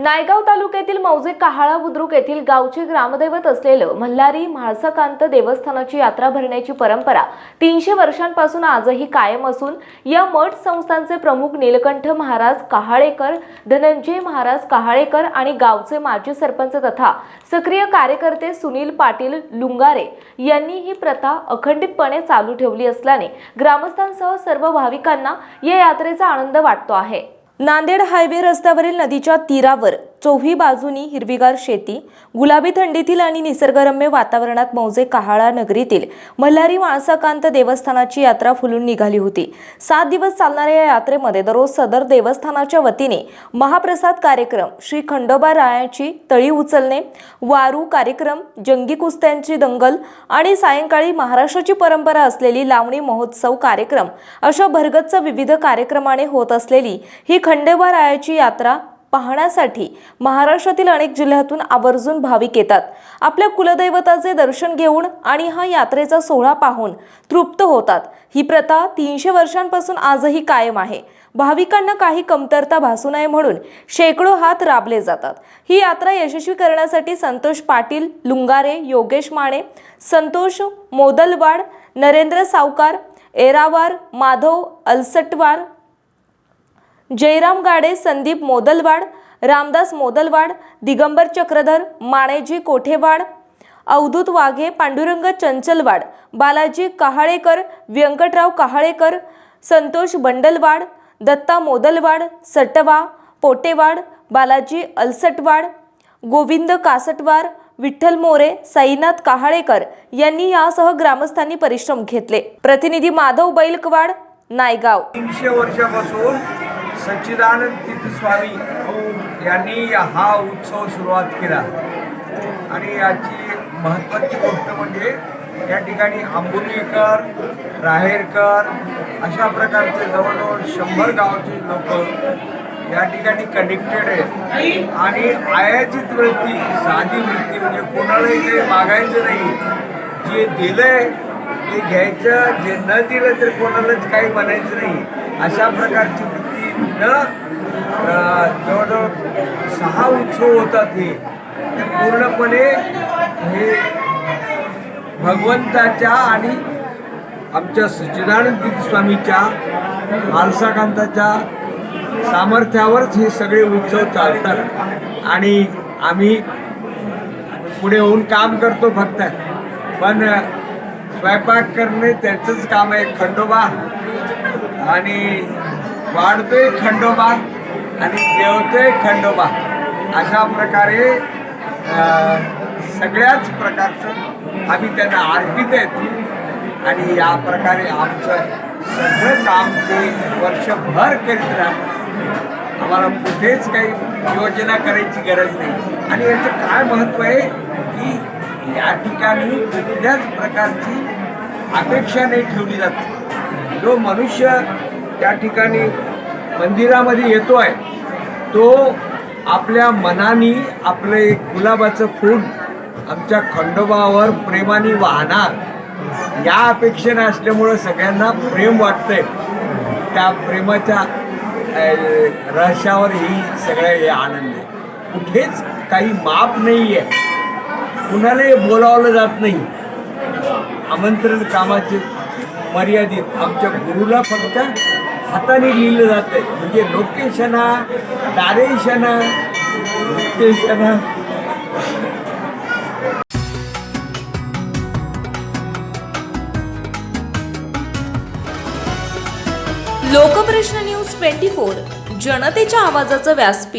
नायगाव तालुक्यातील मौजे काहाळा बुद्रुक येथील गावचे ग्रामदैवत असलेलं मल्हारी म्हाळसकांत देवस्थानाची यात्रा भरण्याची परंपरा तीनशे वर्षांपासून आजही कायम असून या मठ संस्थांचे प्रमुख नीलकंठ महाराज कहाळेकर धनंजय महाराज कहाळेकर आणि गावचे माजी सरपंच तथा सक्रिय कार्यकर्ते सुनील पाटील लुंगारे यांनी ही प्रथा अखंडितपणे चालू ठेवली असल्याने ग्रामस्थांसह सर्व भाविकांना या यात्रेचा आनंद वाटतो आहे. नांदेड हायवे रस्त्यावरील नदीच्या तीरावर चोही बाजूनी हिरवीगार शेती गुलाबी थंडीतील आणि निसर्गरम्य वातावरणात मौजे कहाळा नगरीतील मल्हारी माणसाकांत देवस्थानाची यात्रा फुलून निघाली होती. सात दिवस चालणाऱ्या या यात्रेमध्ये दररोज सदर देवस्थानाच्या वतीने महाप्रसाद कार्यक्रम श्री खंडोबा रायाची तळी उचलणे वारू कार्यक्रम जंगी कुस्त्यांची दंगल आणि सायंकाळी महाराष्ट्राची परंपरा असलेली लावणी महोत्सव कार्यक्रम अशा भरगच्च विविध कार्यक्रमाने होत असलेली ही खंडोबा रायाची यात्रा पाहण्यासाठी महाराष्ट्रातील अनेक जिल्ह्यातून आवर्जून भाविक येतात. आपल्या कुलदैवताचे दर्शन घेऊन आणि हा यात्रेचा सोहळा पाहून तृप्त होतात. ही प्रथा तीनशे वर्षांपासून आजही कायम आहे. भाविकांना काही कमतरता भासू नये म्हणून शेकडो हात राबले जातात. ही यात्रा यशस्वी करण्यासाठी संतोष पाटील लुंगारे योगेश माने संतोष मोदलवाड नरेंद्र सावकार एरावार माधव अलसटवार जयराम गाडे संदीप मोदलवाड रामदास मोदलवाड दिगंबर चक्रधर माणेजी कोठेवाड अवधूत वाघे पांडुरंग चंचलवाड बालाजी कहाळेकर व्यंकटराव कहाळेकर संतोष बंडलवाड दत्ता मोदलवाड सटवा पोटेवाड बालाजी अलसटवाड गोविंद कासटवार विठ्ठल मोरे साईनाथ कहाळेकर यांनी यासह ग्रामस्थांनी परिश्रम घेतले. प्रतिनिधी माधव बैलकवाड नायगाव. तीनशे वर्षापासून सच्चिदानंद तीर्थस्वामी यांनी हा उत्सव सुरुवात केला. आणि याची महत्त्वाची गोष्ट म्हणजे या ठिकाणी आंबोलीकर राहेरकर अशा प्रकारचे जवळजवळ शंभर गावाचे लोक या ठिकाणी कनेक्टेड आहेत. आणि आयाचित वृत्ती साधी वृत्ती म्हणजे कोणालाही काही मागायचं नाही. जे दिलंय ते घ्यायचं जे न दिलं तर कोणालाच काही म्हणायचं नाही. अशा प्रकारची न? जवळजवळ सहा उत्सव होतात हे. ते पूर्णपणे हे भगवंताच्या आणि आमच्या सच्चिदानंद स्वामीच्या मालसाकांताच्या सामर्थ्यावरच हे सगळे उत्सव चालतात. आणि आम्ही पुढे होऊन काम करतो फक्त. पण स्वयंपाक करणे त्यांचंच काम आहे खंडोबा. आणि वाढतोय खंडोबा आणि जेवतोय खंडोबा. अशा प्रकारे सगळ्याच प्रकारचं आम्ही त्यांना अर्पित आहेत. आणि या प्रकारे आमचं सगळं काम ते वर्षभर करीत राहतात. आम्हाला कुठेच काही योजना करायची गरज नाही. आणि याचं काय महत्त्व आहे की या ठिकाणी कुठल्याच प्रकारची अपेक्षा नाही ठेवली जाते. जो मनुष्य त्या ठिकाणी मंदिरामध्ये येतो आहे तो आपल्या मनाने आपलं एक गुलाबाचं फूल आमच्या खंडोबावर प्रेमाने वाहणार या अपेक्षेने असल्यामुळं सगळ्यांना प्रेम वाटतंय. त्या प्रेमाच्या रहस्यावर ही सगळं हे आनंद आहे. कुठेच काही माप नाही आहे कुणालाही बोलावलं जात नाही. आमंत्रण कामाचे मर्यादित आमच्या गुरुला फक्त हाताने लिहिलं जातं म्हणजे लोकेशना डायरेशना लोकेशना. लोकप्रश्न न्यूज ट्वेंटी फोर जनतेच्या आवाजाचं व्यासपीठ.